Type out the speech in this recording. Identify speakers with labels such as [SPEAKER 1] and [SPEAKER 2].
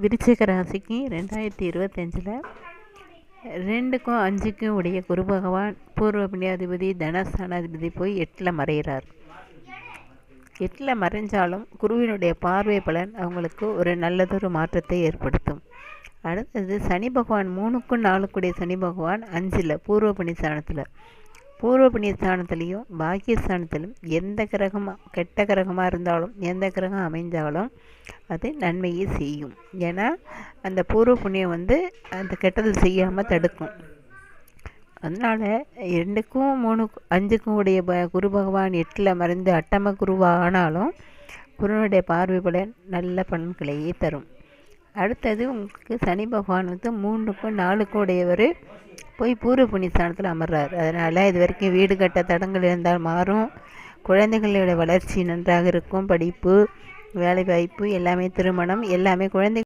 [SPEAKER 1] விருச்சிக ராசிக்கு ரெண்டாயிரத்தி இருபத்தஞ்சில் ரெண்டுக்கும் அஞ்சுக்கும் உடைய குரு பகவான் பூர்வ புண்ணியாதிபதி தனஸ்தானாதிபதி போய் எட்டில் மறைகிறார் எட்டில் மறைஞ்சாலும் குருவினுடைய பார்வை பலன் அவங்களுக்கு ஒரு நல்லதொரு மாற்றத்தை ஏற்படுத்தும். அடுத்தது சனி பகவான் மூணுக்கும் நாலுக்குடைய சனி பகவான் அஞ்சில் பூர்வ புண்ணியஸ்தானத்தில் பூர்வ புண்ணியஸ்தானத்துலேயும் பாக்கியஸ்தானத்திலும் எந்த கிரகம் கெட்ட கிரகமாக இருந்தாலும் எந்த கிரகம் அமைஞ்சாலும் அது நன்மையை செய்யும். ஏன்னா அந்த பூர்வ புண்ணியம் வந்து அந்த கெட்டது செய்யாமல் தடுக்கும். அதனால் ரெண்டுக்கும் மூணு அஞ்சுக்கும் உடைய ப குரு பகவான் எட்டில் மறைந்து அட்டம குருவாக ஆனாலும் குருனுடைய பார்வை பலன் நல்ல பலன்களையே தரும். அடுத்தது உங்களுக்கு சனி பகவான் வந்து மூணுக்கும் நாலுக்கும் உடையவர் போய் பூர்வ புண்ணியஸ்தானத்தில் அமர்றார். அதனால் இது வரைக்கும் வீடு கட்ட தடங்கள் இருந்தால் மாறும். குழந்தைகளோட வளர்ச்சி நன்றாக இருக்கும். படிப்பு வேலைவாய்ப்பு எல்லாமே திருமணம் எல்லாமே குழந்தை